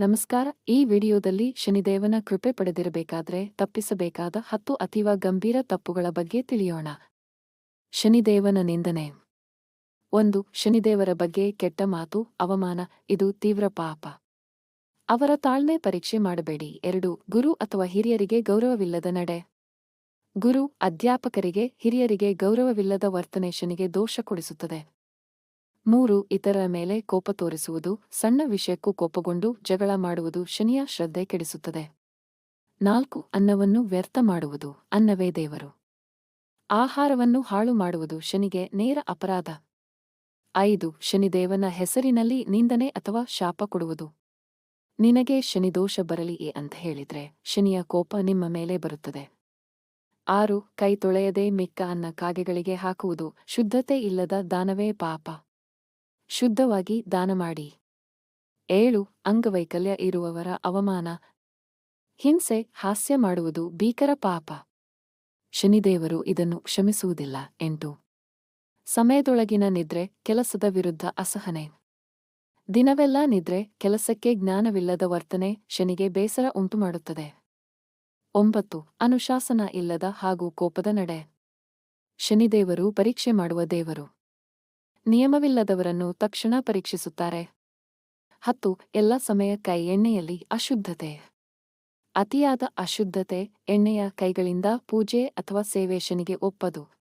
ನಮಸ್ಕಾರ. ಈ ವಿಡಿಯೋದಲ್ಲಿ ಶನಿದೇವನ ಕೃಪೆ ಪಡೆದಿರಬೇಕಾದ್ರೆ ತಪ್ಪಿಸಬೇಕಾದ ಹತ್ತು ಅತೀವ ಗಂಭೀರ ತಪ್ಪುಗಳ ಬಗ್ಗೆ ತಿಳಿಯೋಣ. ಶನಿದೇವನ ನಿಂದನೆ. ಒಂದು, ಶನಿದೇವರ ಬಗ್ಗೆ ಕೆಟ್ಟ ಮಾತು, ಅವಮಾನ, ಇದು ತೀವ್ರ ಪಾಪ. ಅವರ ತಾಳ್ಮೆ ಪರೀಕ್ಷೆ ಮಾಡಬೇಡಿ. ಎರಡು, ಗುರು ಅಥವಾ ಹಿರಿಯರಿಗೆ ಗೌರವವಿಲ್ಲದ ನಡೆ. ಗುರು ಅಧ್ಯಾಪಕರಿಗೆ, ಹಿರಿಯರಿಗೆ ಗೌರವವಿಲ್ಲದ ವರ್ತನೆ ಶನಿಗೆ ದೋಷ ಕೊಡಿಸುತ್ತದೆ. ಮೂರು ಇತರರ ಮೇಲೆ ಕೋಪ ತೋರಿಸುವುದು, ಸಣ್ಣ ವಿಷಯಕ್ಕೂ ಕೋಪಗೊಂಡು ಜಗಳ ಮಾಡುವುದು ಶನಿಯ ಶ್ರದ್ಧೆ ಕೆಡಿಸುತ್ತದೆ. ನಾಲ್ಕು, ಅನ್ನವನ್ನು ವ್ಯರ್ಥ ಮಾಡುವುದು, ಅನ್ನವೇ ದೇವರು. ಆಹಾರವನ್ನು ಹಾಳು ಮಾಡುವುದು ಶನಿಗೆ ನೇರ ಅಪರಾಧ. ಐದು, ಶನಿದೇವನ ಹೆಸರಿನಲ್ಲಿ ನಿಂದನೆ ಅಥವಾ ಶಾಪ ಕೊಡುವುದು. ನಿನಗೆ ಶನಿದೋಷ ಬರಲಿ ಅಂತ ಹೇಳಿದ್ರೆ ಶನಿಯ ಕೋಪ ನಿಮ್ಮ ಮೇಲೆ ಬರುತ್ತದೆ. ಆರು, ಕೈ ತೊಳೆಯದೆ ಮಿಕ್ಕ ಅನ್ನ ಕಾಗೆಗಳಿಗೆ ಹಾಕುವುದು, ಶುದ್ಧತೆ ಇಲ್ಲದ ದಾನವೇ ಪಾಪ. ಶುದ್ಧವಾಗಿ ದಾನ ಮಾಡಿ. ಏಳು, ಅಂಗವೈಕಲ್ಯ ಇರುವವರ ಅವಮಾನ. ಹಿಂಸೆ, ಹಾಸ್ಯ ಮಾಡುವುದು ಭೀಕರ ಪಾಪ. ಶನಿದೇವರು ಇದನ್ನು ಕ್ಷಮಿಸುವುದಿಲ್ಲ, ಎಂಟು. ಸಮಯದೊಳಗಿನ ನಿದ್ರೆ, ಕೆಲಸದ ವಿರುದ್ಧ ಅಸಹನೆ. ದಿನವೆಲ್ಲ ನಿದ್ರೆ, ಕೆಲಸಕ್ಕೆ ಜ್ಞಾನವಿಲ್ಲದ ವರ್ತನೆ ಶನಿಗೆ ಬೇಸರ ಉಂಟುಮಾಡುತ್ತದೆ. ಒಂಬತ್ತು, ಅನುಶಾಸನ ಇಲ್ಲದ ಹಾಗೂ ಕೋಪದ ನಡೆ. ಶನಿದೇವರು ಪರೀಕ್ಷೆ ಮಾಡುವ ದೇವರು. ನಿಯಮವಿಲ್ಲದವರನ್ನು ತಕ್ಷಣ ಪರೀಕ್ಷಿಸುತ್ತಾರೆ. ಹತ್ತು, ಎಲ್ಲ ಸಮಯ ಕೈ ಎಣ್ಣೆಯಲ್ಲಿ ಅಶುದ್ಧತೆ. ಅತಿಯಾದ ಅಶುದ್ಧತೆ ಎಣ್ಣೆಯ ಕೈಗಳಿಂದ ಪೂಜೆ ಅಥವಾ ಸೇವೇಶನಿಗೆ ಒಪ್ಪದು.